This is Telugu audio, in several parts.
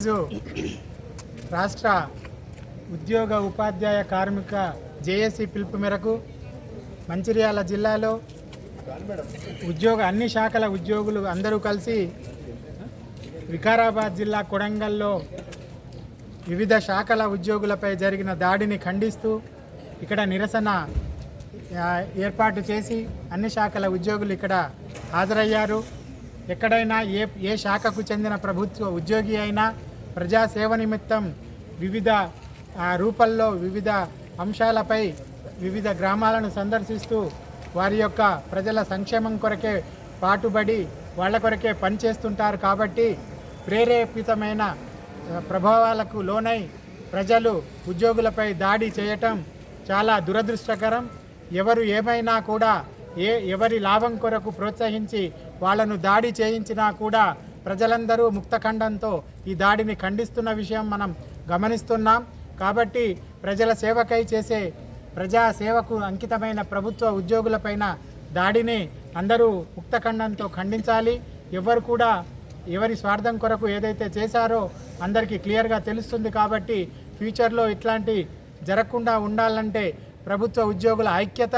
ఈరోజు రాష్ట్ర ఉద్యోగ ఉపాధ్యాయ కార్మిక జేఏసీ పిలుపు మేరకు మంచిర్యాల జిల్లాలో ఉద్యోగ అన్ని శాఖల ఉద్యోగులు అందరూ కలిసి వికారాబాద్ జిల్లా కొడంగల్లో వివిధ శాఖల ఉద్యోగులపై జరిగిన దాడిని ఖండిస్తూ ఇక్కడ నిరసన ఏర్పాటు చేసి అన్ని శాఖల ఉద్యోగులు ఇక్కడ హాజరయ్యారు. ఎక్కడైనా ఏ ఏ శాఖకు చెందిన ప్రభుత్వ ఉద్యోగి అయినా ప్రజాసేవ నిమిత్తం వివిధ రూపంలో వివిధ అంశాలపై వివిధ గ్రామాలను సందర్శిస్తూ వారి యొక్క ప్రజల సంక్షేమం కొరకే పాటుబడి వాళ్ళ కొరకే పనిచేస్తుంటారు కాబట్టి ప్రేరేపితమైన ప్రభావాలకు లోనై ప్రజలు ఉద్యోగులపై దాడి చేయటం చాలా దురదృష్టకరం. ఎవరు ఏమైనా కూడా ఏ ఎవరి లాభం కొరకు ప్రోత్సహించి వాళ్ళను దాడి చేయించినా కూడా ప్రజలందరూ ముక్తఖండంతో ఈ దాడిని ఖండిస్తున్న విషయం మనం గమనిస్తున్నాం. కాబట్టి ప్రజల సేవకై చేసే ప్రజా సేవకు అంకితమైన ప్రభుత్వ ఉద్యోగులపైన దాడిని అందరూ ముక్తఖండంతో ఖండించాలి. ఎవరు కూడా ఎవరి స్వార్థం కొరకు ఏదైతే చేశారో అందరికీ క్లియర్గా తెలుస్తుంది కాబట్టి ఫ్యూచర్లో ఇట్లాంటి జరగకుండా ఉండాలంటే ప్రభుత్వ ఉద్యోగుల ఐక్యత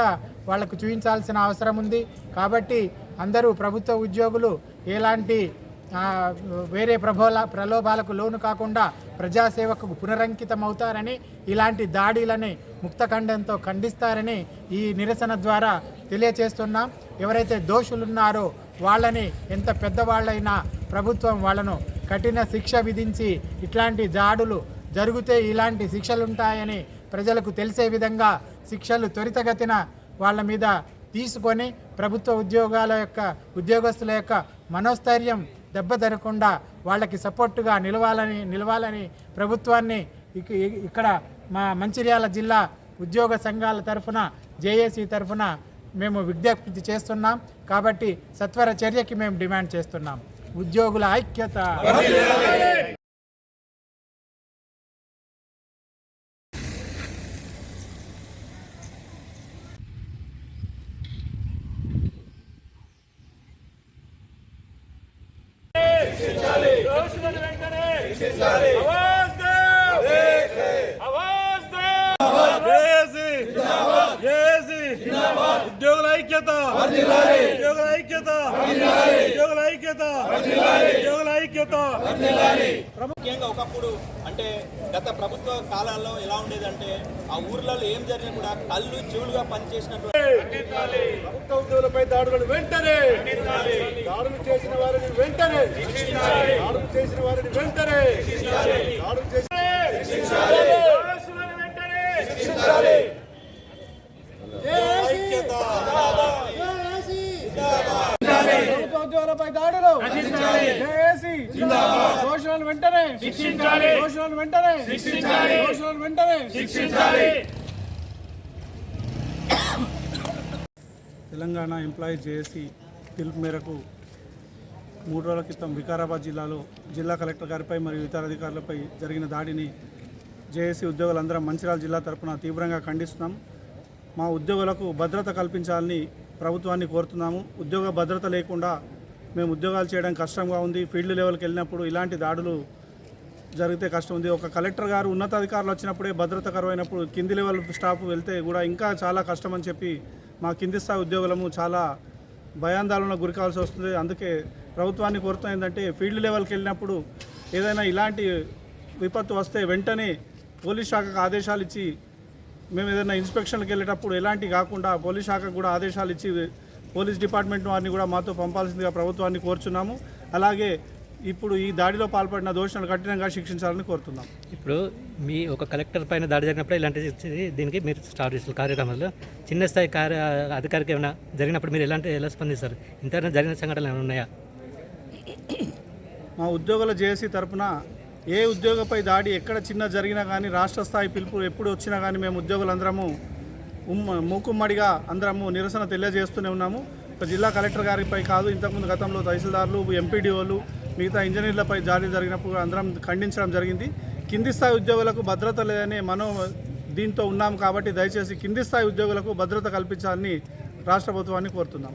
వాళ్ళకు చూపించాల్సిన అవసరం ఉంది. కాబట్టి అందరూ ప్రభుత్వ ఉద్యోగులు ఎలాంటి వేరే ప్రభోల ప్రలోభాలకు లోను కాకుండా ప్రజాసేవకు పునరంకితం అవుతారని ఇలాంటి దాడిలని ముక్తఖండంతో ఖండిస్తారని ఈ నిరసన ద్వారా తెలియచేస్తున్నాం. ఎవరైతే దోషులున్నారో వాళ్ళని ఎంత పెద్దవాళ్ళైనా ప్రభుత్వం వాళ్ళను కఠిన శిక్ష విధించి ఇట్లాంటి దాడులు జరిగితే ఇలాంటి శిక్షలుంటాయని ప్రజలకు తెలిసే విధంగా శిక్షలు త్వరితగతిన వాళ్ళ మీద తీసుకొని ప్రభుత్వ ఉద్యోగాల యొక్క ఉద్యోగస్తుల యొక్క మనోస్థైర్యం దెబ్బతినకుండా వాళ్ళకి సపోర్టుగా నిలవాలని నిలవాలని ప్రభుత్వాన్ని ఇక్కడ మా మంచిర్యాల జిల్లా ఉద్యోగ సంఘాల తరఫున జేఏసీ తరఫున మేము విజ్ఞప్తి చేస్తున్నాం. కాబట్టి సత్వర చర్యకి మేము డిమాండ్ చేస్తున్నాం. ఉద్యోగుల ఐక్యత. దోషులను వెంటనే. ఆవాజ్ దో. ఆవాజ్ దో. జేఏసీ జేఏసీ ఉద్యోగుల ఐక్యత. ఉద్యోగుల ఐక్యత. ఉద్యోగుల ఐక్యత. ఉద్యోగుల ఐక్యత. ముఖ్యంగా ఒకప్పుడు అంటే గత ప్రభుత్వ కాలాల్లో ఎలా ఉండేదంటే ఆ ఊర్లలో ఏం జరిగినా కూడా కళ్ళు చెవులుగా పనిచేసినటువంటి ప్రభుత్వ ఉద్యోగులపై దాడులను వెంటనే దాడులు చేసిన వారిని వెంటనే. దాడులు చేసిన వారిని వెంటనే దాడులు చేసిన వెంటనే ఉద్యోగులపై దాడులు దోషులను వెంటనే దోషులను వెంటనే దోషులను వెంటనే. తెలంగాణ ఎంప్లాయీ జేఏసీ పిలుపు మేరకు మూడు రోజుల క్రితం వికారాబాద్ జిల్లాలో జిల్లా కలెక్టర్ గారిపై మరియు ఇతర అధికారులపై జరిగిన దాడిని జేఏసీ ఉద్యోగులందరం మంచిర్యాల జిల్లా తరపున తీవ్రంగా ఖండిస్తున్నాం. మా ఉద్యోగులకు భద్రత కల్పించాలని ప్రభుత్వాన్ని కోరుతున్నాము. ఉద్యోగ భద్రత లేకుండా మేము ఉద్యోగాలు చేయడం కష్టంగా ఉంది. ఫీల్డ్ లెవెల్కి వెళ్ళినప్పుడు ఇలాంటి దాడులు జరిగితే కష్టం ఉంది. ఒక కలెక్టర్ గారు ఉన్నతాధికారులు వచ్చినప్పుడే భద్రత కరువైనప్పుడు కింది లెవెల్ స్టాఫ్ వెళ్తే కూడా ఇంకా చాలా కష్టం అని చెప్పి మా కింది స్థాయి ఉద్యోగులము చాలా భయాందోళన గురికాల్సి వస్తుంది. అందుకే ప్రభుత్వాన్ని కోరుతాం ఏంటంటే ఫీల్డ్ లెవెల్కి వెళ్ళినప్పుడు ఏదైనా ఇలాంటి విపత్తు వస్తే వెంటనే పోలీస్ శాఖకు ఆదేశాలు ఇచ్చి మేము ఏదైనా ఇన్స్పెక్షన్కి వెళ్ళేటప్పుడు ఎలాంటి కాకుండా పోలీస్ శాఖకు కూడా ఆదేశాలు ఇచ్చి పోలీస్ డిపార్ట్మెంట్ వారిని కూడా మాతో పంపాల్సిందిగా ప్రభుత్వాన్ని కోరుచున్నాము. అలాగే ఇప్పుడు ఈ దాడిలో పాల్పడిన దోషులను కఠినంగా శిక్షించాలని కోరుతున్నాం. ఇప్పుడు మీ ఒక కలెక్టర్ పైన దాడి జరిగినప్పుడు ఇలాంటి దీనికి మీరు స్టార్ట్ చేస్తారు కార్యక్రమంలో. చిన్న స్థాయి కార్య అధికారికి ఏమైనా జరిగినప్పుడు మీరు ఎలాంటి ఎలా స్పందిస్తారు? ఇంత జరిగిన సంఘటనలు ఏమైనా ఉన్నాయా? మా ఉద్యోగుల జేఏసీ తరపున ఏ ఉద్యోగపై దాడి ఎక్కడ చిన్న జరిగినా కానీ రాష్ట్ర స్థాయి పిలుపు ఎప్పుడు వచ్చినా కానీ మేము ఉద్యోగులందరము ఉమ్మ మూకుమ్మడిగా అందరము నిరసన తెలియజేస్తూనే ఉన్నాము. ఒక జిల్లా కలెక్టర్ గారిపై కాదు ఇంతకుముందు గతంలో తహసీల్దార్లు ఎంపీడీఓలు మిగతా ఇంజనీర్లపై దాడి జరిగినప్పుడు అందరం ఖండించడం జరిగింది. కింది స్థాయి ఉద్యోగులకు భద్రత లేదనే మనో దీంతో ఉన్నాం కాబట్టి దయచేసి కింది స్థాయి ఉద్యోగులకు భద్రత కల్పించాలని రాష్ట్ర ప్రభుత్వాన్ని కోరుతున్నాం